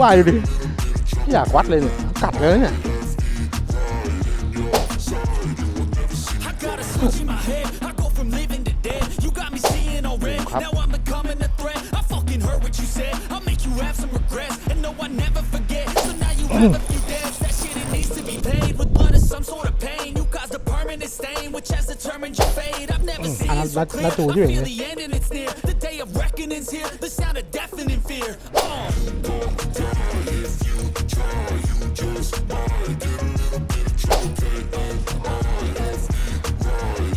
ว่ายดูดิไม่อยากวัดเลยเนี่ยกัดเลยเนี่ย อัน it นั้น so นัด clear. นัดตู I ที่อย่าง feel เงี้ย the end and it's near. The day of reckoning's here. The sound of deafening fear. Uh.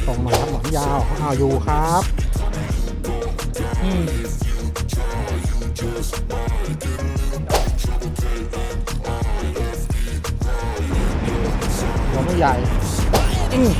ตรงมาครับหมอนยาวอ้าวอยู่ครับอืมหัวไม่ใหญ่อืม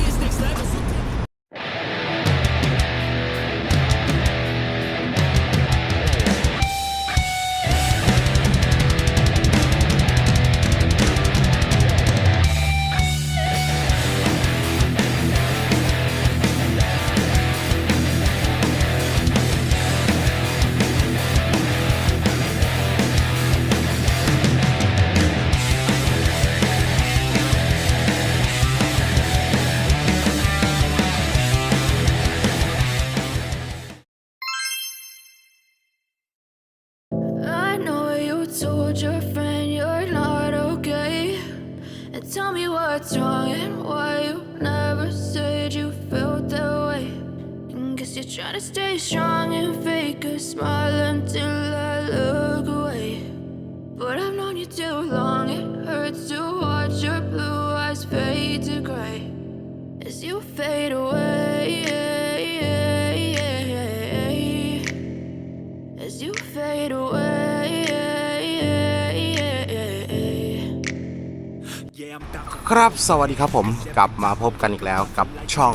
ครับสวัสดีครับผมกลับมาพบกันอีกแล้วกับช่อง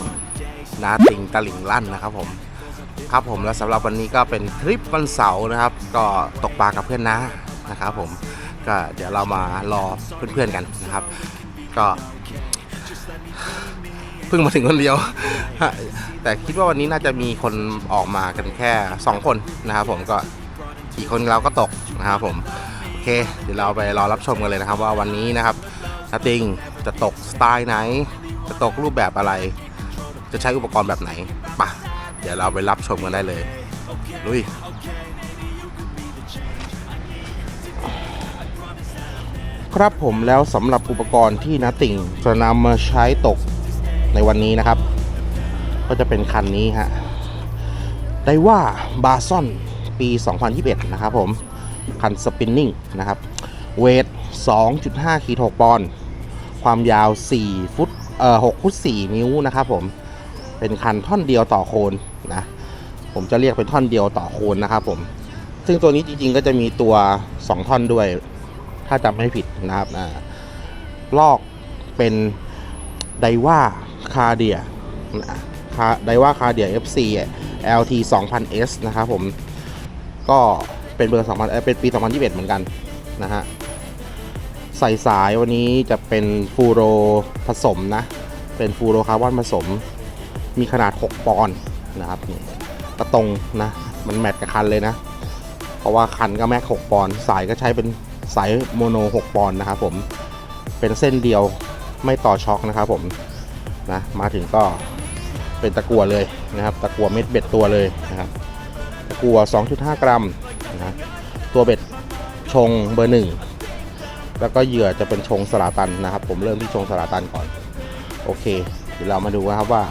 นาติงตะหลิงลั่นนะครับผม ครับผมแล้วสำหรับวันนี้ก็เป็นทริปวันเสาร์นะครับ ก็ตกปลากับเพื่อนนะนะครับผมก็เดี๋ยวเรามารอเพื่อนๆกันนะครับ ก็เพิ่งมาถึงคนเดียว แต่คิดว่าวันนี้น่าจะมีคนออกมากันแค่ 2 คนนะครับผมก็อีกคนเราก็ตกนะครับผมโอเค เดี๋ยวเราไปรอรับชมกันเลยนะครับ ว่าวันนี้นะครับ นาติงจะตกสไตล์ไหน จะตกรูปแบบอะไร จะใช้อุปกรณ์แบบไหนปะเดี๋ยวเราไปรับชมกันได้เลย ลุยครับผมแล้วสำหรับอุปกรณ์ที่นาติงจะนำมาใช้ตกในวันนี้นะครับ ก็จะเป็นคันนี้ฮะไดว่าบาซอนปี 2021 นะครับผม คันสปินนิ่งนะครับ เวท 2.5ขีด6ปอนด์ ความยาว 4 ฟุตเอ่อ6ฟุต 4 นิ้วนะครับผมเป็นคันท่อนเดียวต่อโคนนะผมจะเรียกเป็นท่อนเดียวต่อโคนนะครับผมซึ่งตัวนี้จริงๆก็จะมีตัว 2 ท่อนด้วย ถ้าจำไม่ผิดนะครับอ่าลอกเป็นไดว่าคาเดียไดว่าคาเดีย FC LT 2000S นะครับผมก็เป็นเบอร์ 2000เอ่อเป็นปี 2021 เหมือนกันนะฮะ ใส่สายวันนี้จะเป็นฟูโรผสมนะ เป็นฟูโรคาร์บอนผสม มีขนาด 6 ปอนด์นะครับนี่กระตรงนะ มันแมทกับคันเลยนะ เพราะว่าคันก็แม็ก6ปอนด์สายก็ใช้เป็นสายโมโน 6 ปอนด์นะครับผม เป็นเส้นเดียวไม่ต่อช็อคนะครับผมนะมาถึงก็เป็นตะกัวเลยนะครับ ตะกัวเม็ดเบ็ดตัวเลยนะครับ ตะกัว 2.5 กรัมนะตัวเบ็ดชงเบอร์หนึ่ง แล้วก็เหยื่อจะเป็นชงสลาตันนะครับ ผมเริ่มที่ชงสลาตันก่อน โอเคเดี๋ยวเรามาดูนะครับว่า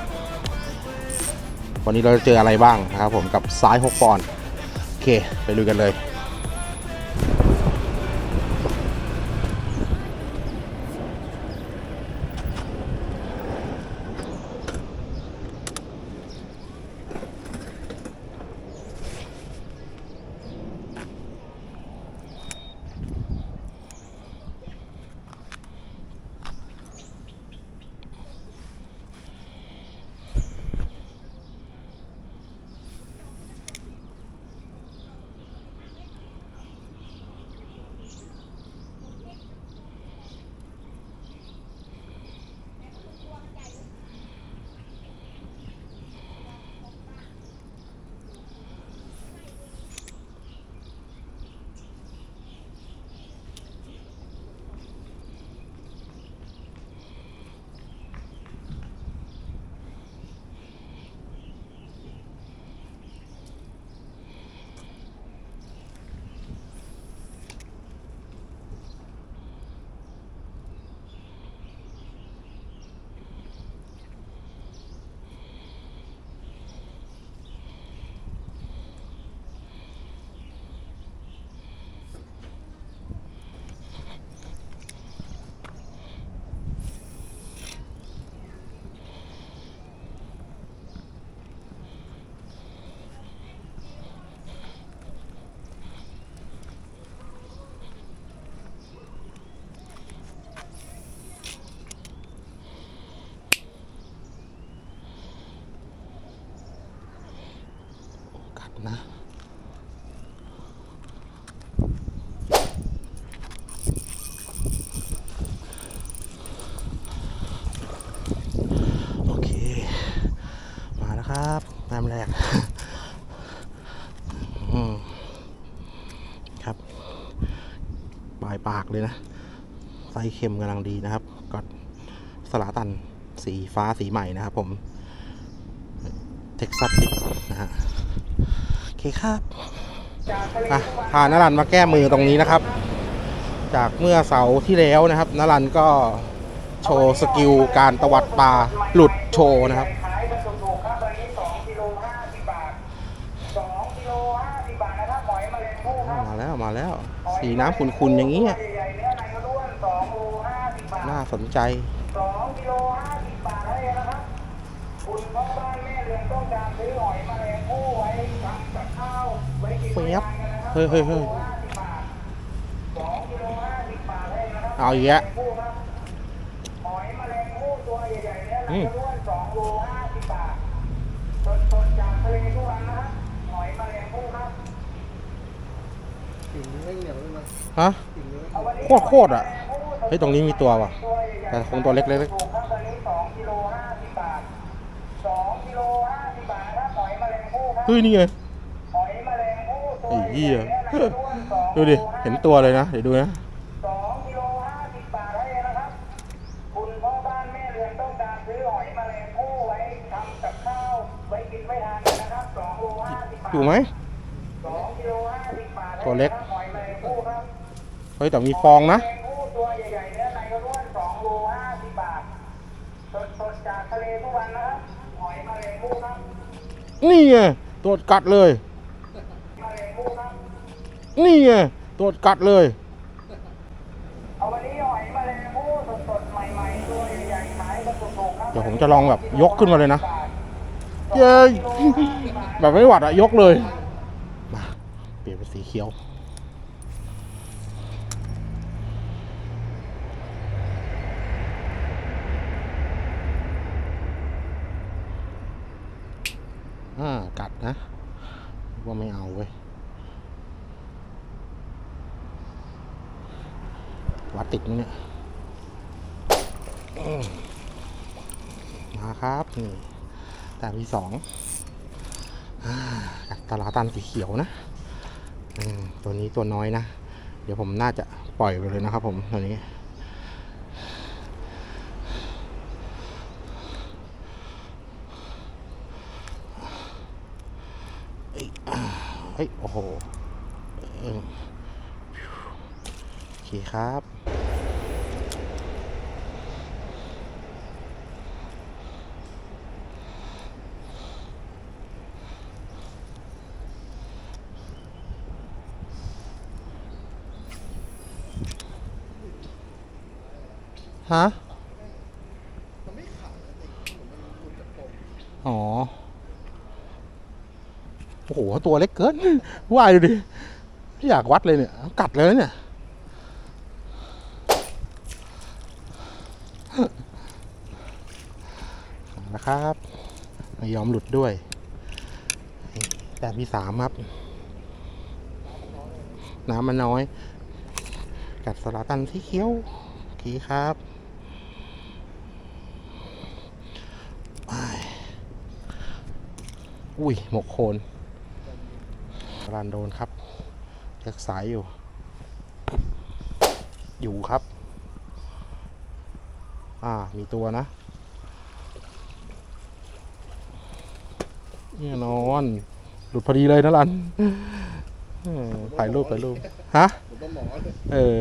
วันนี้เราจะเจออะไรบ้างนะครับ ผมกับซ้าย6ปอนด์โอเค ไปลุยกันเลย ครับน้ำแรกครับ ปลายปากเลยนะไส้เค็มกำลังดีนะครับก็สลาตันสีฟ้าสีใหม่นะครับผม เท็กซัสลิกนะฮะโอเคครับอะพานรันมาแก้มือตรงนี้นะครับ จากเมื่อเสาร์ที่แล้วนะครับนรันก็โชว์สกิลการตวัดปลาหลุดโชว์นะครับ สีน้ำขุ่นๆ อย่างนี้น่าสนใจเฮ้ยแมลงภู่ไว้ทำกับเฟียบเฮ้ยเฮ้ยเฮ้ยห้าสิบบาทสอาเอาอีกแล้วภู่ครับหอยแมลงภู่ตัวใหญ่ๆเนื้อในกระโลห้าสิบบาท สดๆจากทะเลทุกวันนะครับ หอยแมลงภู่ครับ ฮะโคตรโคตรอะเฮ้ยตรงนี้มีตัวว่ะ แต่คงตัวเล็กๆถูกครับตอนนี้สองกิโลห้าสิบบาทสองกิโลห้าสิบบาทนะครับหอยแมลงภู่ครับเฮ้ยนี่ไงหอยแมลงภู่ตัวไอ้เหี้ยใหญ่ๆเนี่ยนะด้วนสองดูดิ เห็นตัวเลยนะ เดี๋ยวดูนะสองกิโลห้าสิบบาทให้นะครับคุณพ่อบ้านแม่เรือนต้องการซื้อหอยแมลงภู่ไว้ทำกับข้าวไว้กินไม่ทานกันนะครับสองโลห้าสิบบาทอยู่ไหมสองกิโลห้าสิบบาทให้ตัวเล็ก เฮ้ยแต่มีฟองนะตัวใหญ่ๆเนื้อในก็ร่วนสองโลห้าสิบบาทสดๆจากทะเลทุกวันนะครับหอยมะเร็งผู้นะนี่ไงตัวกัดเลยแมลงภู่ครับนี่ไงตัวกัดเลยเอาวันนี้หอยแมลงภู่สดๆใหม่ๆตัวใหญ่ๆขายกันถูกๆครับเดี๋ยวผมจะลองแบบยกขึ้นมาเลยนะเย้แบบไม่หวัดอะยกเลยมาเปลี่ยนเป็นสีเขียว อ่า กัดนะ ว่าไม่เอาเว้ย ติดมั้ยเนี่ยมาครับนี่แต่มีสองอ่าตลาตันสีเขียวนะตัวนี้ตัวน้อยนะ เดี๋ยวผมน่าจะปล่อยไปเลยนะครับผมตัวนี้เอ้ยเฮ้ยโอ้โหโอเคครับ ฮะอ๋อ โอ้โห ตัวเล็กเกิน ว่ายดูดิไม่อยากวัดเลยเนี่ย กัดเลยเนี่ย นะครับไม่ยอมหลุดด้วย แต่มีสามครับ น้ำมันน้อย กัดสลาตันที่เขี้ยว โอเคครับอ้าย อุ้ย หมกโคนรันโดนครับแท็กสายอยู่ อยู่ครับ อ่า มีตัวนะแน่นอน หลุดพอดีเลยนะรันเออถ่ายรูปถ่ายรูป ฮะต้องหมอเลยเออ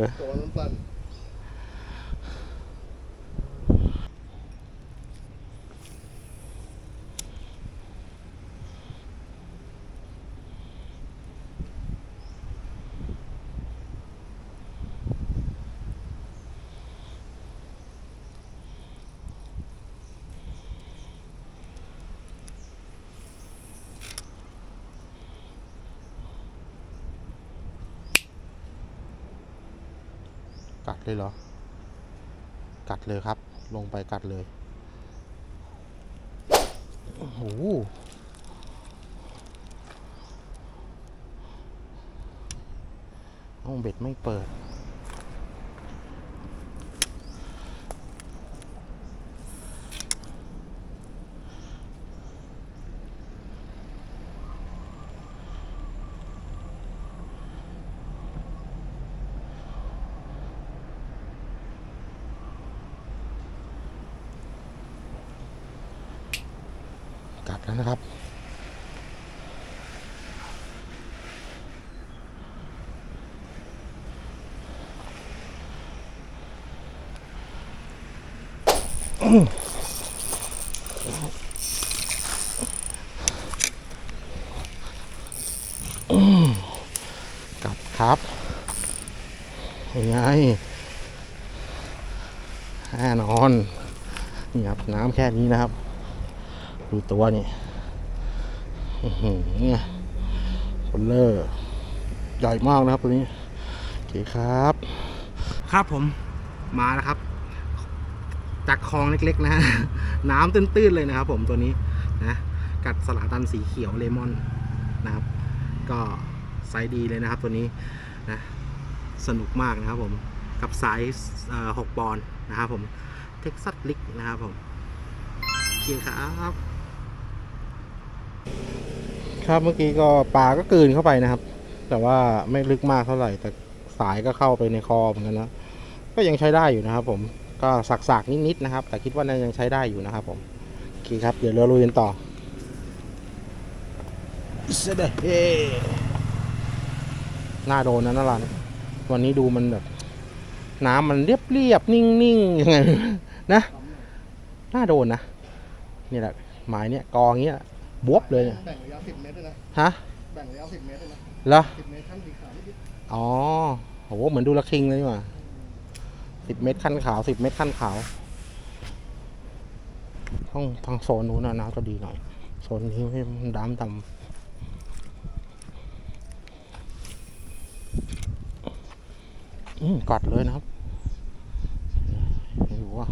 เลยเหรอ กัดเลยครับ ลงไปกัดเลย โอ้โห ห้องเบ็ดไม่เปิด แล้วนะครับกลับครับยังไงแน่นอนนี่ครับน้ำแค่นี้นะครับ ดูตัวนี่อื้อหือนเลอร์ใหญ่มากนะครับตัวนี้โอเคครับ ครับผมมาแล้วครับ จากคลองเล็กๆนะฮะน้ำตื้นๆเลยนะครับ ผมตัวนี้นะกัดสลาตันสีเขียวเลมอนนะครับ ก็ไซส์ดีเลยนะครับตัวนี้นะสนุกมากนะครับผมกับไซส์เอ่อ6ปอนด์นะครับผมเท็กซัสลิกนะครับผมโอเคครับ ครับเมื่อกี้ก็ปลาก็กืนเข้าไปนะครับ แต่ว่าไม่ลึกมากเท่าไหร่แต่สายก็เข้าไปในคอเหมือนกันนะก็ยังใช้ได้อยู่นะครับ ผมก็สักๆนิดๆนะครับ แต่คิดว่าน่ายังใช้ได้อยู่นะครับ ผมโอเคครับเดี๋ยวเราลุยกันต่อเสด็จเฮหน้าโดนนะนารันวันนี้ดูมันแบบ น้ำมันเรียบเรียบๆนิ่งๆยังไงนะหน้าโดนนะนี่แหละหมายเนี่ยกองเงี้ย บวบเลยเนี่ยแบ่งระยะ10เมตรด้วยนะ ฮะแบ่งระยะ10เมตรด้วยนะเหรอ10เมตรขั้นสีขาวนิดอ๋อโหเหมือนดูละคิงเลยนี่หว่าสิบเมตรขั้นขาวสิบเมตรขั้นขาวต้องทางโซนนู้นนะน้ำจะดีหน่อยโซนนี้ให้มันดำดำอืมกัดเลยนะครับไม่รู้ว่า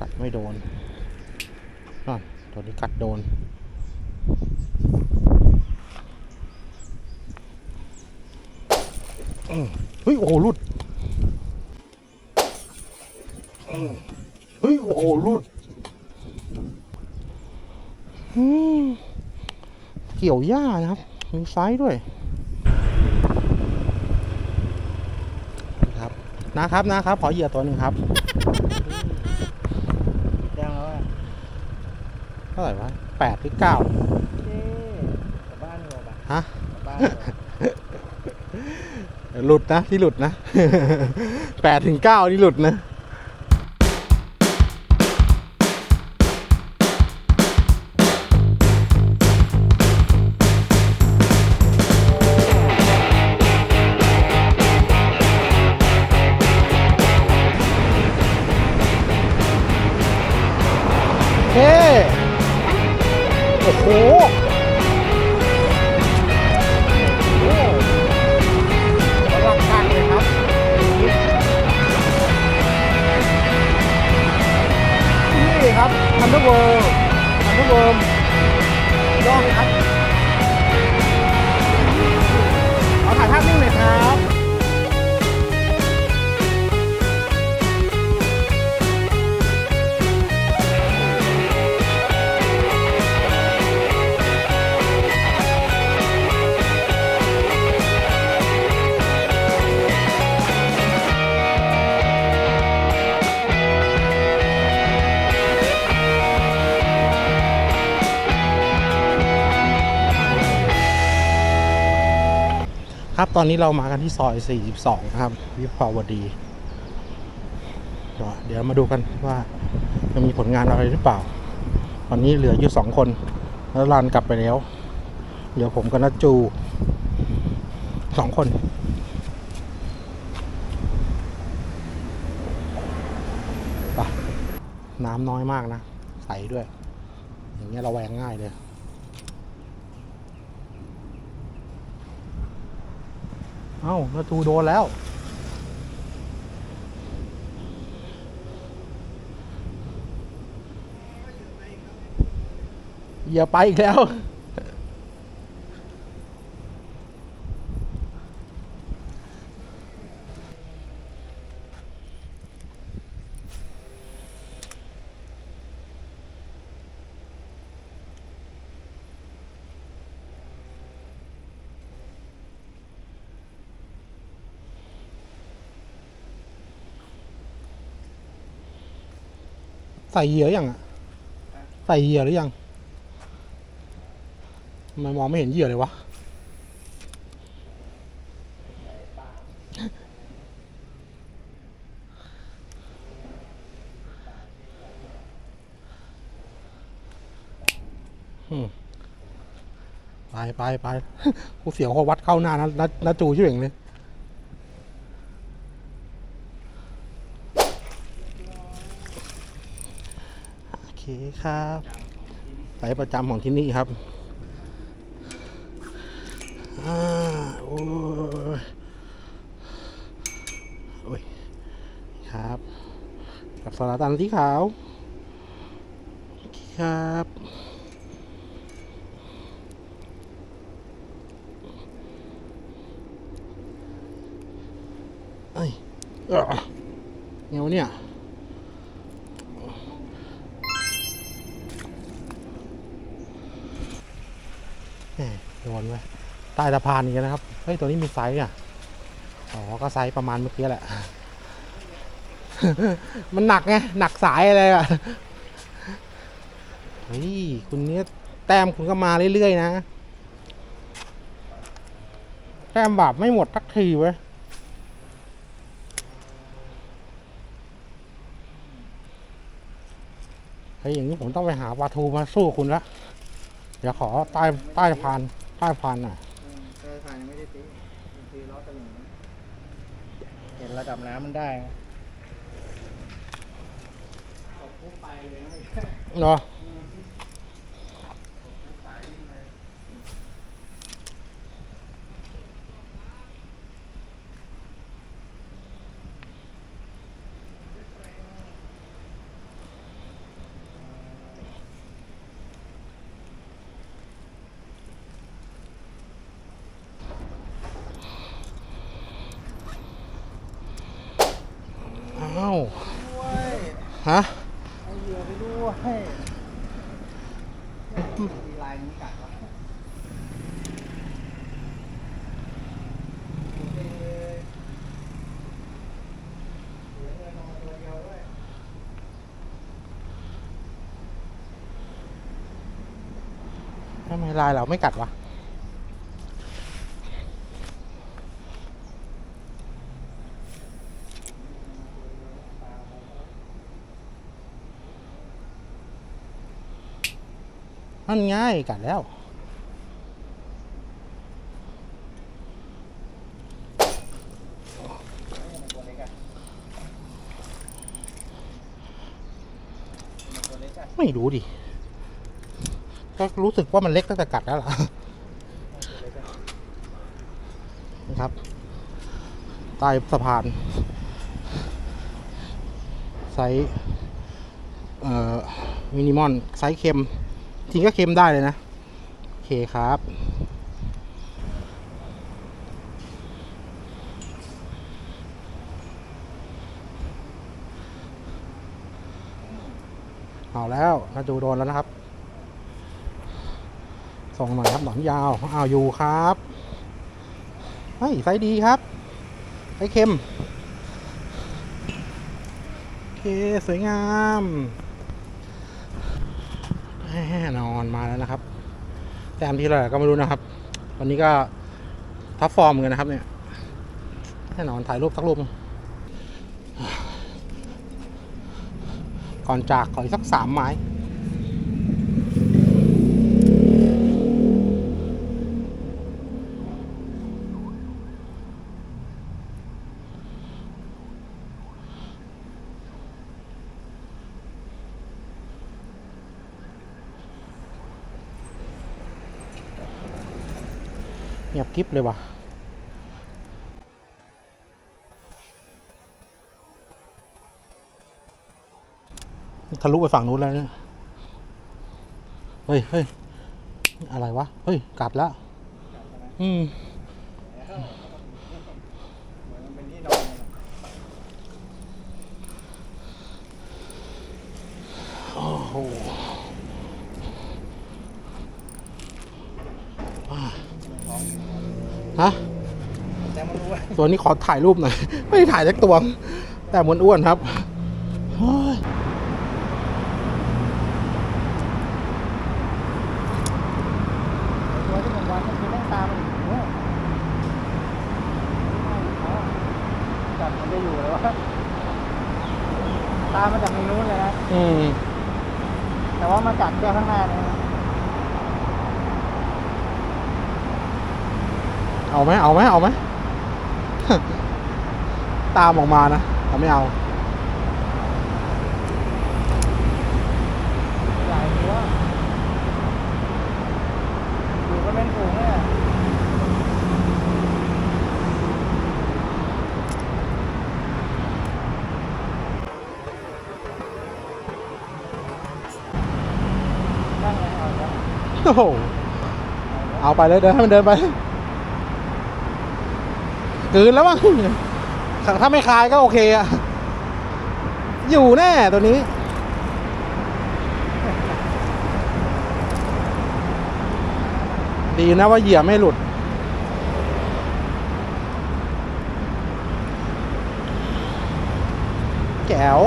กัด ไม่โดนนั่นตัวนี้กัดโดน เฮ้ย โอ้โหลุดเฮ้ย โอ้โหลุดเกี่ยวหญ้านะครับ มีไซส์ด้วยครับ นะครับ นะครับ ขอเหยื่อตัวหนึ่งครับ 8 หรือเกลับ้านดีวาปะ9 ฮะบ้านดีหลุดนะ ที่หลุดนะแปดถึงเก้านี่หลุดนะ โอ้โห ครับ ตอนนี้เรามากันที่ซอย 42 นะครับ วิภาวดี เดี๋ยวมาดูกันว่าจะมีผลงานอะไรหรือเปล่า ตอนนี้เหลืออยู่สองคน แล้วรันกลับไปแล้ว เหลือผมกับนัจจูสองคนไปน้ำน้อยมากนะ ใสด้วย อย่างเงี้ยเราแวงง่ายเลย เอ้าประตูโดนแล้ว อย่าไปอีกแล้ว ใส่เหยื่อยังอะใส่เหยื่อหรือยังทำไมองไม่เห็นเหยื่อเลยวะไปไปไปกูเสียวเขาวัดเข้าหน้านะนะนะจูชื่อเองเลย โอเคครับสายประจำของที่นี่ครับอ่าโอ้ยโอ้ยครับกับสาราตันสีขาวครับเอ้ยเออเงี้ยวเนี่ย โดนไว้ใต้สะพานอีกแล้นะครับ เฮ้ย ตัวนี้มีไซส์อะ อ๋อ ก็ไซส์ประมาณเมื่อกี้แหละ มันหนักไง หนักสายอะไรอะ เฮ้ย คุณเนี้ยแต้มคุณก็มาเรื่อยๆนะ แต้มแบบไม่หมดทักทีเว้ยเฮ้ยอย่างนี้ผมต้องไปหาปลาทูมาสู้คุณละ ดี๋ยวขอใต้ใต้พานใต้พานหน่อยใช่ทางยังไม่ได้ตีตีล้อตะหลิงเห็นระดับน้ำมันได้นะตกปุ๊บไปเลยนะเนาะอ้าว ด้วย ฮะเอาเหยื่อไปด้วยมีลายนี้กัดวะโอเคเหลือเงินเอามาตัวเดียวด้วยทำไมลายเราไม่กัดวะ นั่นง่ายกัดแล้ว ไม่รู้ดิ ก็รู้สึกว่ามันเล็กตั้งแต่กัดแล้วล่ะนะครับ ใต้สะพานไซส์เอ่อมินิมอนไซส์เค็ม ริงก็เค็มได้เลยนะ โอเคครับ เอาแล้วนาจูโดนแล้วนะครับ ส่งหน่อยครับหนอนยาวเอาอยู่ครับเฮ้ยไซดีครับไซเค็ม โอเค สวยงาม น่นอนมาแล้วนะครับ แต้มที่เราก็ไม่รู้นะครับ วันนี้ก็ท็อปฟอร์มกันนะครับ เนี่ยแน่นอนถ่ายรูปสักรูปก่อนจากขออีกสักสามไม้ ทุบเลยว่ะทะลุไปฝั่งนู้นแล้วเนี่ยเฮ้ยเฮ้ยอะไรวะ เฮ้ย กัดแล้ว อืม ตัวนี้ขอถ่ายรูปหน่อย ไม่ได้ถ่ายสักตัว แต่เหมือนอ้วนครับตามมาจากในนู้นเลยนะแต่ว่ามาจากแก้วข้างหนเลยเอาไหมเอาไหมเอาไหม ตามออกมานะแต่ไม่เอาใหญ่ตัวอยู่ก็เป็นฝูงเลยอะนั่งไงเอาอีกแล้วโอ้โหเอาไปเลยเดินให้มันเดินไป กลืนแล้วมั้งถ้าไม่คลายก็โอเคอะอยู่แน่ตัวนี้ ดีนะว่าเหยียบไม่หลุดแก้ว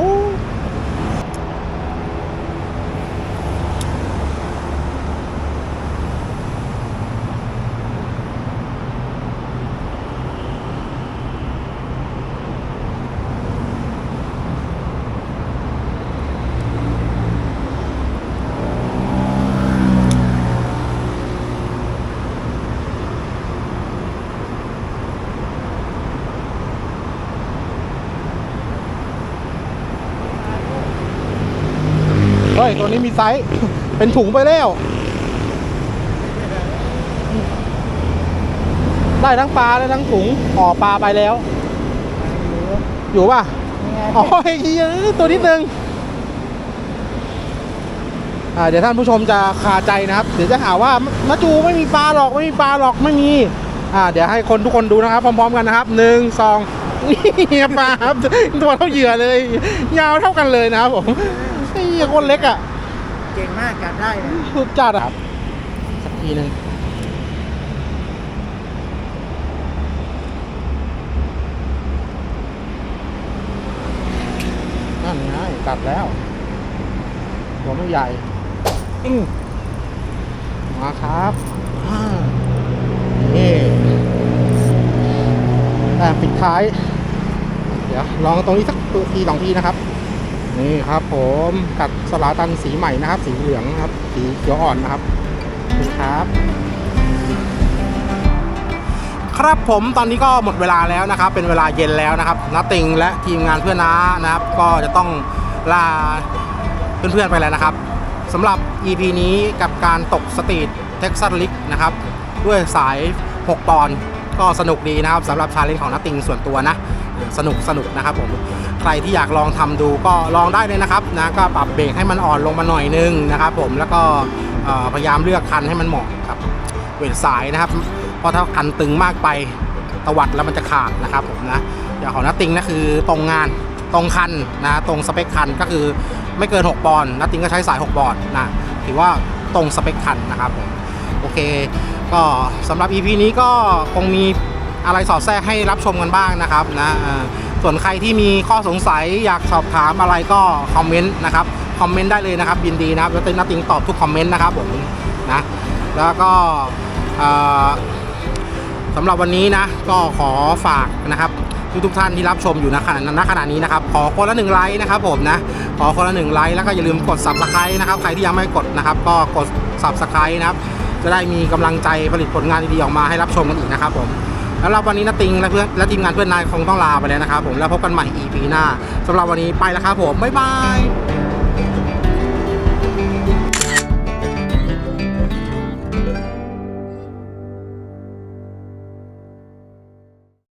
เฮ้ย ตัวนี้มี ไซส์ เป็นถุงไปแล้ว ได้ทั้งปลาได้ทั้งถุงห่อปลาไปแล้ว อยู่ป่ะนี่ไงอ๋อไอ้เหี้ยตัวนิดนึงอ่าเดี๋ยวท่านผู้ชมจะคาใจนะครับ เดี๋ยวจะหาว่ามาจูไม่มีปลาหรอกไม่มีปลาหรอกไม่มี อ่า เดี๋ยวให้คนทุกคนดูนะครับ พร้อม ๆ กันนะครับหนึ่งสองนี่ปลาครับตัวเท่าเหยื่อเลย ยาวเท่ากันเลยนะครับผมไอ้เหี้ยคนเล็กอะ เก่งมากกัดได้เลยสุดจัดอะสักทีหนึ่งนั่นไงกัดแล้ว ตัวไม่ใหญ่มาครับนี่อ่ปิดท้าย เดี๋ยวลองตรงนี้สักทีสองทีนะครับ นี่ครับผมกัดสลาตันสีใหม่นะครับ สีเหลืองนะครับ สีเขียวอ่อนนะครับนี่ครับ ครับผมตอนนี้ก็หมดเวลาแล้วนะครับ เป็นเวลาเย็นแล้วนะครับนัตติงและทีมงานเพื่อนน้านะครับ ก็จะต้องลาเพื่อนๆไปแล้วนะครับสำหรับ EP นี้กับการตกสตรีทเท็กซัสลิกนะครับ ด้วยสาย 6 ปอนก็สนุกดีนะครับสำหรับชาเลนจ์ของนัตติงส่วนตัวนะ สนุกสนุกนะครับผม รที่อยากลองทำดูก็ลองได้เลยนะครับนะก็ปรับเบรกให้มันอ่อนลงมาหน่อยนึงนะครับ ผมแล้วก็พยายามเลือกคันให้มันเหมาะกับเวทสายนะครับเพราะถ้าคันตึงมากไปตวัดแล้วมันจะขาดนะครับผมนะอย่างของนัตติงนะคือตรงงานตรงคันนะตรงสเปคคันก็คือไม่เกิน 6 ปอนด์นัตติงก็ใช้สาย 6 ปอนด์นะถือว่าตรงสเปคคันนะครับผมโอเค ก็สำหรับ EP นี้ก็คงมีอะไรสอดแทรกให้รับชมกันบ้างนะครับนะ ส่วนใครที่มีข้อสงสัยอยากสอบถามอะไรก็คอมเมนต์นะครับคอมเมนต์ได้เลยนะครับยินดีนะครับแล้วนัติงตอบทุกคอมเมนต์นะครับผมนะแล้วก็สำหรับวันนี้นะก็ขอฝากนะครับทุกทุกท่านที่รับชมอยู่ณขณะณขณะนี้นะครับขอคนละหนึ่งไลค์นะครับผมนะขอคนละหนึ่งไลค์แล้วก็อย่าลืมกด subscribe นะครับใครที่ยังไม่กดนะครับ ก็กด subscribe นะครับจะได้มีกำลังใจผลิตผลงานดีๆออกมาให้รับชมกันอีกนะครับผม แล้วเราวันนี้นะติงและเพื่อนและทีมงานเพื่อนนายคงต้องลาไปแล้วนะครับผมแล้วพบกันใหม่ EP หน้าสำหรับวันนี้ไปแล้วครับผมบ๊ายบาย